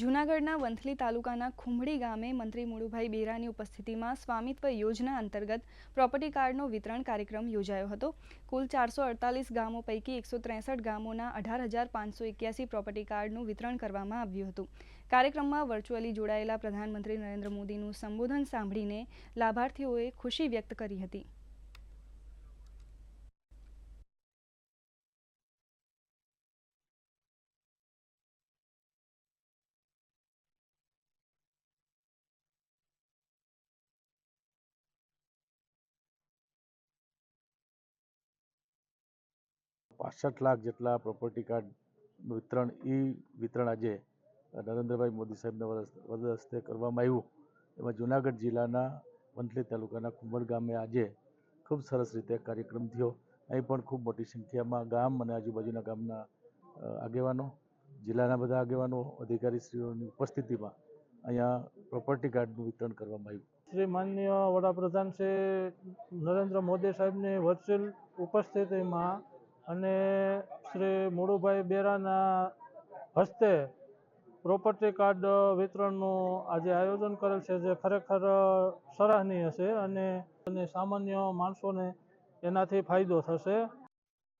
જૂનાગઢના વંથલી તાલુકાના ખુંભડી ગામે મંત્રી મુળુભાઈ બેરાની ઉપસ્થિતિમાં સ્વામિત્વ યોજના અંતર્ગત પ્રોપર્ટી કાર્ડનો વિતરણ કાર્યક્રમ યોજાયો હતો. કુલ ચારસો અડતાલીસ ગામો પૈકી એકસો ત્રેસઠ ગામોના અઢાર હજાર પાંચસો એક્યાસી પ્રોપર્ટી કાર્ડનું વિતરણ કરવામાં આવ્યું હતું. કાર્યક્રમમાં વર્ચ્યુઅલી જોડાયેલા પ્રધાનમંત્રી નરેન્દ્ર મોદીનું સંબોધન સાંભળીને લાભાર્થીઓએ ખુશી વ્યક્ત કરી હતી. પાસઠ લાખ જેટલા પ્રોપર્ટી કાર્ડ વિતરણ એ વિતરણ આજે નરેન્દ્રભાઈ મોદી સાહેબના વરદ હસ્તે કરવામાં આવ્યું. એમાં જુનાગઢ જિલ્લાના વંથલી તાલુકાના કુંભળ ગામે આજે ખૂબ સરસ રીતે કાર્યક્રમ થયો. અહીં પણ ખૂબ મોટી સંખ્યામાં ગામ અને આજુબાજુના ગામના આગેવાનો, જિલ્લાના બધા આગેવાનો, અધિકારીશ્રીઓની ઉપસ્થિતિમાં અહીંયા પ્રોપર્ટી કાર્ડનું વિતરણ કરવામાં આવ્યું. શ્રી માનનીય વડાપ્રધાન શ્રી નરેન્દ્ર મોદી સાહેબની વર્ચ્યુઅલ ઉપસ્થિતિમાં અને શ્રી મુળુભાઈ બેરાના હસ્તે પ્રોપર્ટી કાર્ડ વિતરણનું આજે આયોજન કરેલ છે, જે ખરેખર સરાહનીય છે અને સામાન્ય માણસોને એનાથી ફાયદો થશે.